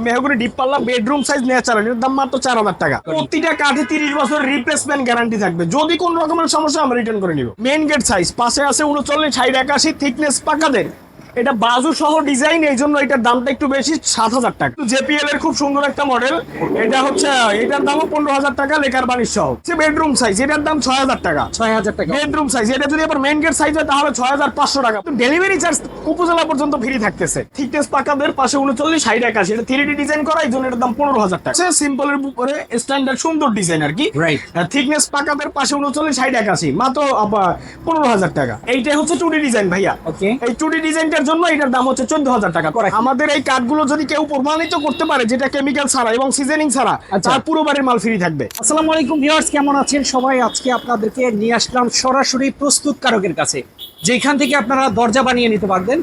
মেহগুনি ডিপ পাল্লা bedroom size natural এর দাম মাত্র চার হাজার টাকা। প্রতিটা কাঠে তিরিশ বছর রিপ্লেসমেন্ট গ্যারান্টি থাকবে। যদি কোন রকমের সমস্যা আমরা রিটার্ন করে নিব। মেন গেট সাইজ পাশে আছে উনচল্লিশ সাইড একাশি থিকনেস পাকাদের এটা বাজু সহ ডিজাইন এই জন্য এটার দামটা একটু বেশি সাত হাজার টাকা। জেপিএল এর খুব সুন্দর একটা মডেল এটা হচ্ছে এটার দামও পনেরো হাজার টাকা লেকার বানিশ সহ। বেডরুম সাইজ এটার দাম ছয় হাজার টাকা। ছয় হাজার টাকা। বেডরুম সাইজ এটা যদি আবার মেন গেট সাইজ হয় তাহলে ছয় হাজার পাঁচশো টাকা। ডেলিভারি চার্জ উপজেলা পর্যন্ত ফ্রি থাকতেছে। থিকনেস পাকাদের পাশে উনচল্লিশ ষাট একাশি। এটা থ্রি ডি ডিজাইন করা এই জন্য এটার দাম পনেরো হাজার টাকা। সিম্পল এর উপরে স্ট্যান্ডার্ড সুন্দর ডিজাইন আর কি. থিকনেস পাকাদের পাশে উনচল্লিশ ষাট একাশি। মাত্র পনেরো হাজার টাকা। এইটাই হচ্ছে টু ডি ডিজাইন ভাইয়া। এই টু ডি ডিজাইনটার জন্য এটার দাম হচ্ছে চোদ্দ হাজার টাকা। Correct. আমাদের এই কাঠগুলো যদি কেউ প্রমাণিত করতে পারে যেটা কেমিক্যাল ছাড়া এবং সিজনিং ছাড়া আচ্ছা। তার পুরো বাড়ির মাল ফ্রি থাকবে। আসসালামু আলাইকুম ভিউয়ার্স কেমন আছেন? সবাই আজকে আপনাদেরকে নিয়ে আসলাম সরাসরি প্রস্তুতকারকের কাছে যেখান থেকে আপনারা দরজা বানিয়ে নিতে পারবেন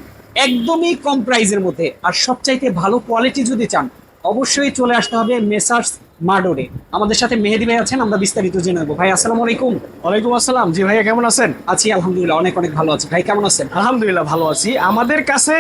একদমই কম প্রাইজের মধ্যে। আর সবচাইতে ভালো কোয়ালিটি যদি চান অবশ্যই চলে আসতে হবে মেসার্স মার্ডোরে আমাদের সাথে মেহেদি ভাই আছেন আমরা বিস্তারিত জেনে নেব। ভাই আসসালামু আলাইকুম। ওয়ালাইকুম আসসালাম। জি ভাইয়া কেমন আছেন? আছি আলহামদুলিল্লাহ অনেক অনেক ভালো আছি। ভাই কেমন আছেন? আলহামদুলিল্লাহ ভালো আছি। আমাদের কাছে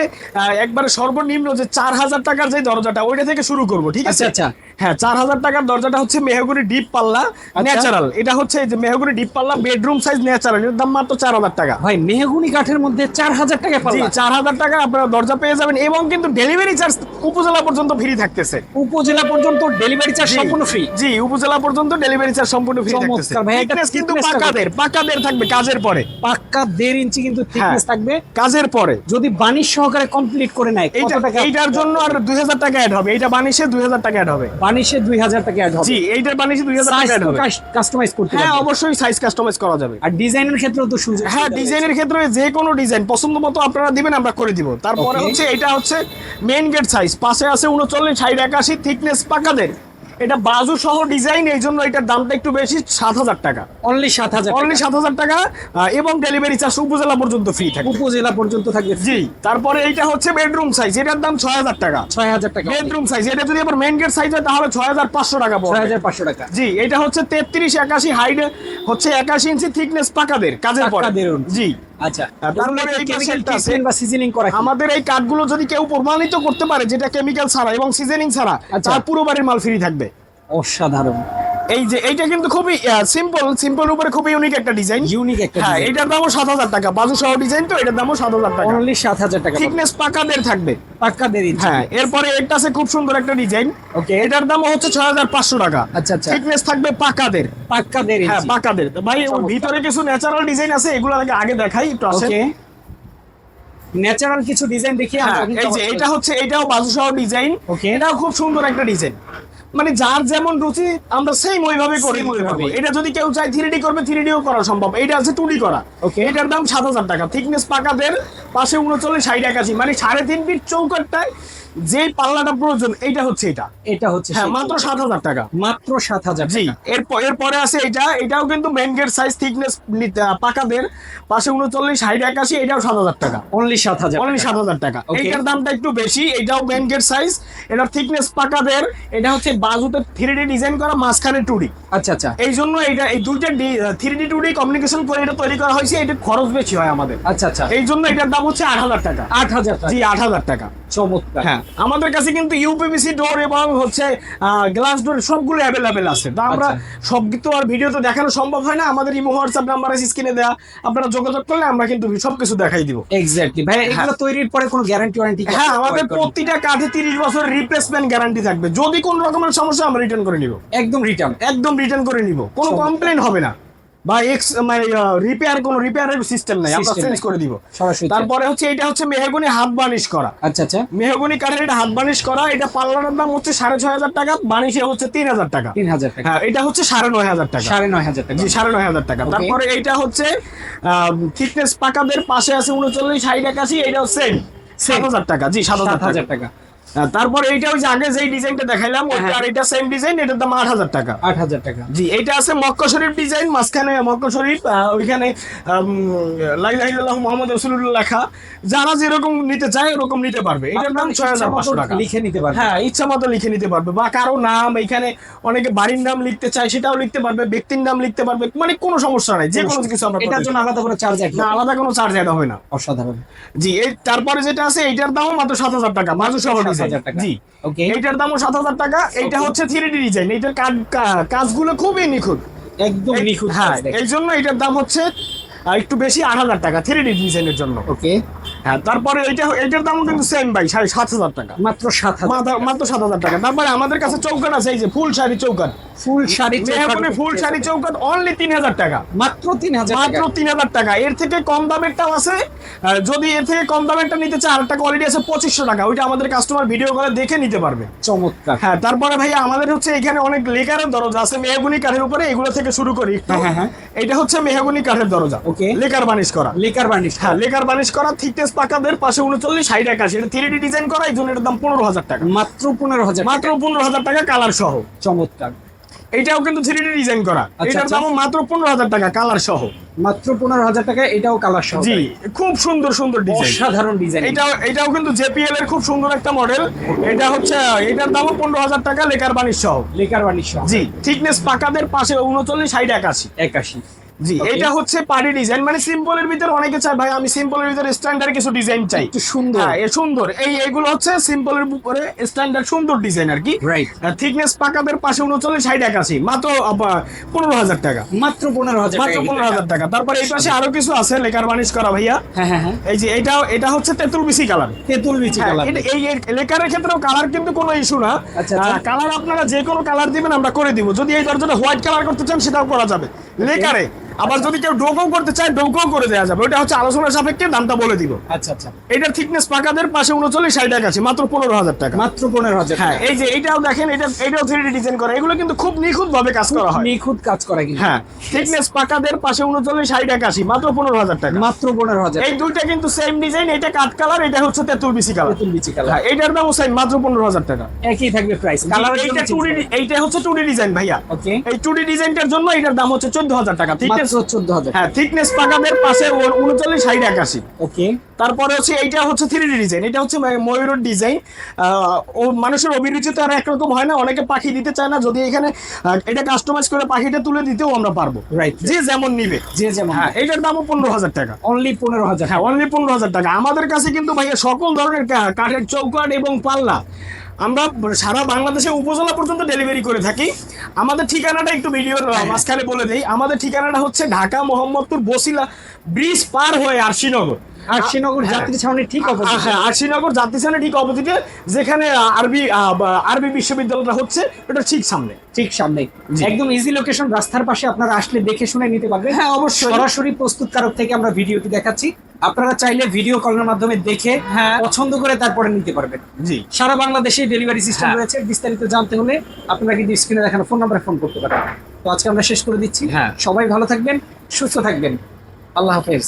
একবারে সর্বনিম্ন যে চার হাজার টাকার যে দরজাটা ওইটা থেকে শুরু করব ঠিক আছে? আচ্ছা, আচ্ছা। হ্যাঁ চার হাজার টাকার দরজাটা হচ্ছে মেহগুনি ডিপ পাল্লা ন্যাচারাল। এটা হচ্ছে যে মেহগুনি ডিপ পাল্লা বেডরুম সাইজ ন্যাচারাল। এর দাম মাত্র চার হাজার টাকা। ভাই মেহগুনি কাঠের মধ্যে চার হাজার টাকা জি চার হাজার টাকা আপনারা দরজা পেয়ে যাবেন এবং কিন্তু ডেলিভারি চার্জ উপজেলা পর্যন্ত ফ্রি থাকতেছে। উপজেলা পর্যন্ত ডেলিভারি চার্জ সম্পূর্ণ ফ্রি জি উপজেলা পর্যন্ত ডেলিভারি চার্জ সম্পূর্ণ ফ্রি চমৎকার ভাই, এটা কিন্তু পাকাদের পাকাদের থাকবে কাজের পরে। পাক্কা দেড় ইঞ্চি কিন্তু থিকনেস হ্যাঁ। থাকবে। কাজের পরে। যদি বানিশ সহকারে কমপ্লিট করে নেয় কত টাকা? এইটার জন্য আর দুই হাজার টাকা অ্যাড হবে। এইটা বানিশে দুই হাজার টাকা অ্যাড হবে। বানিশে দুই হাজার টাকা অ্যাড হবে। জি এইটার বানিশে দুই হাজার টাকা অ্যাড হবে। কাস্টমাইজ করতে হ্যাঁ অবশ্যই সাইজ কাস্টমাইজ করা যাবে। আর ডিজাইনের ক্ষেত্রেও তো সুযোগ হ্যাঁ ডিজাইনের ক্ষেত্রে যে কোনো ডিজাইন পছন্দ মতো আপনারা দিবেন আমরা করে দিব। তারপরে হচ্ছে এটা হচ্ছে মেইন গেট সাইজ পাশে আছে উনচল্লিশ ষাট একাশি থিকনেস পাকাদের। এটা বাজু সহ ডিজাইন এই জন্য এটার দামটা একটু বেশি সাত হাজার টাকা। অনলি সাত হাজার অনলি সাত হাজার টাকা এবং ডেলিভারি চার্জ উপজেলা পর্যন্ত ফ্রি থাকে উপজেলা পর্যন্ত থাকবে। জি তারপরে এইটা হচ্ছে বেডরুম সাইজ এটার দাম ছয় হাজার টাকা। ছয় হাজার টাকা। বেডরুম সাইজ এটা যদি আবার মেন গেট সাইজ হয় তাহলে ছয় হাজার পাঁচশো টাকা ছয় হাজার পাঁচশো টাকা। জি এটা হচ্ছে তেত্রিশ একাশি হাইট হচ্ছে একাশি ইঞ্চি থিকনেস পাকাদের কাজের পরে। জি। আচ্ছা। ট্রিটমেন্ট বা সিজনিং করা আমাদের এই কাঠগুলো যদি কেউ প্রমাণিত করতে পারে যেটা কেমিক্যাল ছাড়া এবং সিজনিং ছাড়া আচ্ছা। তার পুরো বাড়ির মাল ফ্রি থাকবে অসাধারণ এই যে এইটা কিন্তু খুবই সিম্পল সিম্পল উপরে খুবই ইউনিক একটা ডিজাইন ইউনিক একটা হ্যাঁ এটার দামও সাত হাজার টাকা। বাজু সহ ডিজাইন তো এটার দামও সাত হাজার টাকা। অনলি সাত হাজার টাকা। থিকনেস পাকাদের থাকবে। পাক্কা হ্যাঁ এরপরে একটা আছে খুব সুন্দর একটা ডিজাইন ওকে এটার দামও হচ্ছে ছয় হাজার পাঁচশো টাকা। আচ্ছা, আচ্ছা। থিকনেস থাকবে পাকাদের। পাক্কা দেড় হ্যাঁ পাকাদের। ভাই ভিতরে কিছু ন্যাচারাল ডিজাইন আছে এগুলো আগে দেখাই একটু ওকে ন্যাচারাল কিছু ডিজাইন দেখি হ্যাঁ, এই যে এটা হচ্ছে এটাও বাজু সহ ডিজাইন Okay. এটাও খুব সুন্দর একটা ডিজাইন মানে যার যেমন রুচি আমরা সেম ওইভাবে করি এটা যদি কেউ চায় থ্রি ডি করবে থ্রি ডিও করা সম্ভব। এটা আছে টু করা। ওকে এটার দাম সাত হাজার টাকা। থিকনেস পাকাদের পাশে উনচল্লিশ ষাট একাশি। মানে সাড়ে তিন ফিট চৌকাটটায় যে পাল্লাটা প্রয়োজন এইটা হচ্ছে এটা। এটা হচ্ছে হ্যাঁ মাত্র সাত হাজার টাকা। মাত্র সাত হাজার জি এরপর এরপরে আছে এটা এটাও কিন্তু মেন গেট সাইজ থিকনেস পাকাদের। পাশে উনচল্লিশ ষাট একাশি এটাও সাত হাজার টাকা। অনলি সাত হাজার অনলি সাত হাজার টাকা. এইটার দামটা একটু বেশি এটাও মেন গেট সাইজ এটার থিকনেস পাকাদের। এটা হচ্ছে বাজুতে থ্রি ডি ডিজাইন করা মাঝখানে টু ডি আচ্ছা আচ্ছা। এই জন্য এটা এই দুইটা three D two D communication করে এটা তৈরি করা হয়েছে এটা খরচ বেশি হয় আমাদের। আচ্ছা আচ্ছা। এই জন্য এটার দাম হচ্ছে আট হাজার টাকা। আট হাজার টাকা। জি আট হাজার টাকা। চমৎকার। হ্যাঁ। আমাদের কাছে কিন্তু ইউপিভিসি ডোর এবং হচ্ছে গ্লাস ডোর সবগুলো অ্যাভেলেবেল আছে। তা আমরা আচ্ছা। সব তো আর ভিডিওতে দেখানো সম্ভব হয় না আমাদের ইমো হোয়াটসঅ্যাপ নাম্বার আছে স্ক্রিনে দেওয়া আপনারা যোগাযোগ করলে আমরা কিন্তু সবকিছু দেখাই দিব। এক্স্যাক্টলি ভাই এগুলো তৈরির পরে কোনো গ্যারান্টি ওয়ারেন্টি হ্যাঁ আমাদের প্রতিটা কাঠে তিরিশ বছর রিপ্লেসমেন্ট গ্যারান্টি থাকবে। যদি কোনো রকমের সমস্যা আমরা রিটার্ন করে নিব। একদম রিটার্ন একদম রিটার্ন করে নিব। কোনো। কমপ্লেন হবে না। বা এক্স মানে রিপেয়ার কোনো রিপেয়ারের সিস্টেম নাই আমরা চেঞ্জ করে দিব। তারপরে হচ্ছে এটা হচ্ছে মেহগনি হাত বানিশ করা। আচ্ছা আচ্ছা। মেহগনি কাঠের এটা হাত বানিশ করা এটা পাল্লার দাম হচ্ছে সাড়ে ছয় হাজার টাকা বানিশে হচ্ছে তিন হাজার টাকা। তিন হাজার টাকা। হ্যাঁ এটা হচ্ছে সাড়ে নয় হাজার টাকা। সাড়ে নয় হাজার টাকা। জি সাড়ে নয় হাজার টাকা। তারপরে এইটা হচ্ছে থিকনেস পাকাদের পাশে আছে উনচল্লিশ ষাট একাশি এটাও সেম সাত হাজার টাকা। জি সাত হাজার টাকা। হ্যাঁ, তারপর এইটা ওই যে আগে যে ডিজাইনটা দেখাইলাম হ্যাঁ। ওইটা আর এটা সেম ডিজাইন এটার দাম আট হাজার টাকা। আট হাজার টাকা। জি এটা আছে মক্কা শরীফ ডিজাইন মাঝখানে মক্কা শরীফ ওইখানে লাইলাহ মোহাম্মদ রসুল্লাহ লেখা। যারা যেরকম নিতে চায় ওরকম নিতে পারবে। এটার নাম ছয় হাজার পাঁচশো টাকা। লিখে নিতে পারবে হ্যাঁ ইচ্ছা মতো লিখে নিতে পারবে। বা কারও নাম এখানে অনেকে বাড়ির নাম লিখতে চায় সেটাও লিখতে পারবে ব্যক্তির নাম লিখতে পারবে মানে কোনো সমস্যা নাই যে কোনো কিছু আমরা এটার জন্য আলাদা করে চার্জ না আলাদা কোনো চার্জ আদা হয় না। অসাধারণ। জি এই তারপরে যেটা আছে এটার দাম মাত্র সাত হাজার টাকা মাত্র সবার এইটার দামও সাত হাজার টাকা এইটা হচ্ছে 3D ডিজাইন এটার কাজগুলো খুবই নিখুঁত। একদম নিখুঁত হ্যাঁ এই জন্য এইটার দাম হচ্ছে একটু বেশি 8000 টাকা 3D ডিজাইনের জন্য। ওকে হ্যাঁ তারপরে এটা এটার দামও কিন্তু সেম ভাই সাড়ে সাত হাজার টাকা। মাত্র সাত হাজার মাত্র- সাত হাজার টাকা। তারপরে আমাদের কাছে চৌকাট আছে এই যে ফুল শাড়ি চৌকাট ফুল শাড়ি ফুল শাড়ি চৌকাট অনলি তিন হাজার টাকা। মাত্র তিন হাজার মাত্র তিন হাজার টাকা। এর থেকে কম দামেরটাও আছে। যদি এর থেকে কম দামেরটা নিতে চায় আরেকটা কোয়ালিটি আছে পঁচিশশো টাকা। ওইটা আমাদের কাস্টমার ভিডিও করে দেখে নিতে পারবে। চমৎকার। হ্যাঁ তারপরে ভাই আমাদের হচ্ছে এখানে অনেক লেকারের দরজা আছে মেহগুনি কাঠের উপরে এগুলো থেকে শুরু করি হ্যাঁ, হ্যাঁ, হ্যাঁ। এটা হচ্ছে মেহগুনি কাঠের দরজা। Okay. লেকার বানিশ করা। লেকার বার্নিশ হ্যাঁ লেকার বানিশ করা থিকনেস পাকাদের পাশে উনচল্লিশ ষাট একাশি এটা থ্রি ডিজাইন করা এই জন্য এটার দাম পনেরো হাজার টাকা। মাত্র পনেরো হাজার মাত্র পনেরো হাজার টাকা কালার সহ। চমৎকার। এটাও কিন্তু থ্রি ডিজাইন করা। আচ্ছা, এটার আচ্ছা। দামও মাত্র পনেরো হাজার টাকা কালার সহ। মাত্র পনেরো হাজার টাকা এটাও কালার সহ। জি খুব সুন্দর সুন্দর ডিজাইন অসাধারণ ডিজাইন এটাও এটাও কিন্তু জেপিএল এর খুব সুন্দর একটা মডেল এটা হচ্ছে এটার দামও পনেরো হাজার টাকা লেকার বানিশ সহ। লেকার বার্নিশ সহ। জি থিকনেস পাকাদের পাশে উনচল্লিশ ষাট একাশি একাশি। জি এটা হচ্ছে পাড়ি ডিজাইন মানে সিম্পলের ভিতরে অনেকে চায় ভাই আমি সিম্পলের ভিতরে স্ট্যান্ডার্ড কিছু ডিজাইন চাই। সুন্দর। হ্যাঁ সুন্দর। এই এগুলো হচ্ছে সিম্পলের উপরে স্ট্যান্ডার্ড সুন্দর ডিজাইন আর কি। রাইট থিকনেস পাকাদের পাশে উনচল্লিশ ষাট একাশি মাত্র পনেরো হাজার টাকা। মাত্র পনেরো হাজার মাত্র পনেরো হাজার টাকা। তারপরে এই পাশে আরও কিছু আছে লেকার বানিশ করা ভাইয়া। হ্যাঁ হ্যাঁ হ্যাঁ। এই যে এটা এটা হচ্ছে তেঁতুল বিসি কালার তেঁতুল বিচি কালার এই এই লেকারের ক্ষেত্রেও কালার কিন্তু কোনো ইস্যু না। আচ্ছা, আচ্ছা। কালার আপনারা যে কোনো কালার দিবেন আমরা করে দিব। যদি এই দরজাটা হোয়াইট কালার করতে চান সেটাও করা যাবে। লেকারে আবার যদি কেউ ডোকো করতে চায় ডোকো করে দেওয়া যাবে। ওটা হচ্ছে আলোচনার সাপেক্ষে দামটা বলে দিব। আচ্ছা আচ্ছা। এটার থিকনেস পাকাদের পাশে উনচল্লিশ ষাট টাকা আছে মাত্র পনেরো হাজার টাকা। মাত্র পনেরো হাজার হ্যাঁ এই যে এটাও দেখেন এটা এটাও থ্রি ডিজাইন করা। এগুলো কিন্তু খুব নিখুঁত ভাবে কাজ করা হয়। নিখুঁত কাজ করা কিন্তু। হ্যাঁ থিকনেস পাকাদের পাশে উনচল্লিশ ষাট টাকা আছে মাত্র পনেরো হাজার টাকা। মাত্র পনেরো হাজার এই দুইটা কিন্তু সেম ডিজাইন এটা কাঠ কালার এটা হচ্ছে তেঁতুল বিসি কালার তেঁতুল বিচি কালার হ্যাঁ এটার দামও সেম মাত্র পনেরো হাজার টাকা। একই থাকবে প্রাইস কালার এইটা টু এইটা হচ্ছে টু ডিজাইন ভাইয়া। ওকে এই টু ডিজাইনটার জন্য এটার দাম হচ্ছে চোদ্দ হাজার টাকা। থিকনেস মাত্র চোদ্দ হাজার। হ্যাঁ থিকনেস পাকাদের পাশে ওর উনচল্লিশ ষাট একাশি। ওকে। তারপরে হচ্ছে এইটা হচ্ছে থ্রি ডিজাইন এটা হচ্ছে ময়ূরের ডিজাইন ও মানুষের অভিরুচি তো আর একরকম হয় না অনেকে পাখি দিতে চায় না যদি এখানে এটা কাস্টমাইজ করে পাখিটা তুলে দিতেও আমরা পারব। রাইট যে যেমন নিবে। যে যেমন হ্যাঁ এটার দামও পনেরো হাজার টাকা। অনলি পনেরো হাজার। হ্যাঁ অনলি পনেরো হাজার টাকা। আমাদের কাছে কিন্তু ভাইয়া সকল ধরনের কাঠের চৌকাঠ এবং পাল্লা। আমরা সারা বাংলাদেশে উপজেলা পর্যন্ত ডেলিভারি করে থাকি। আমাদের ঠিকানাটা একটু ভিডিওর হ্যাঁ। মাঝখানে বলে দেই আমাদের ঠিকানাটা হচ্ছে ঢাকা মোহাম্মদপুর বসিলা ব্রিজ পার হয়ে আরশিনগর আর শ্রীনগর হ্যাঁ। যাত্রী ছাউনি ঠিক অপোজিট। হ্যাঁ আরশিনগর জাতিসানে ঠিক অপোজিটে যেখানে আরবি আরবি বিশ্ববিদ্যালয়টা হচ্ছে এটা ঠিক সামনে। ঠিক সামনে। একদম ইজি লোকেশন রাস্তার পাশে আপনারা আসলে দেখে শুনে নিতে পারবেন। হ্যাঁ, অবশ্যই। সরাসরি প্রস্তুতকারক থেকে আমরা ভিডিওটি দেখাচ্ছি। আপনারা চাইলে ভিডিও কলের মাধ্যমে দেখে হ্যাঁ। পছন্দ করে তারপরে নিতে পারবেন। জি। সারা বাংলাদেশে ডেলিভারি সিস্টেম হ্যাঁ। রয়েছে। বিস্তারিত জানতে হলে আপনারা কিন্তু স্ক্রিনে দেখানো ফোন নাম্বারে ফোন করতে পারেন। তো আজকে আমরা শেষ করে দিচ্ছি। হ্যাঁ। সবাই ভালো থাকবেন সুস্থ থাকবেন। আল্লাহ হাফেজ।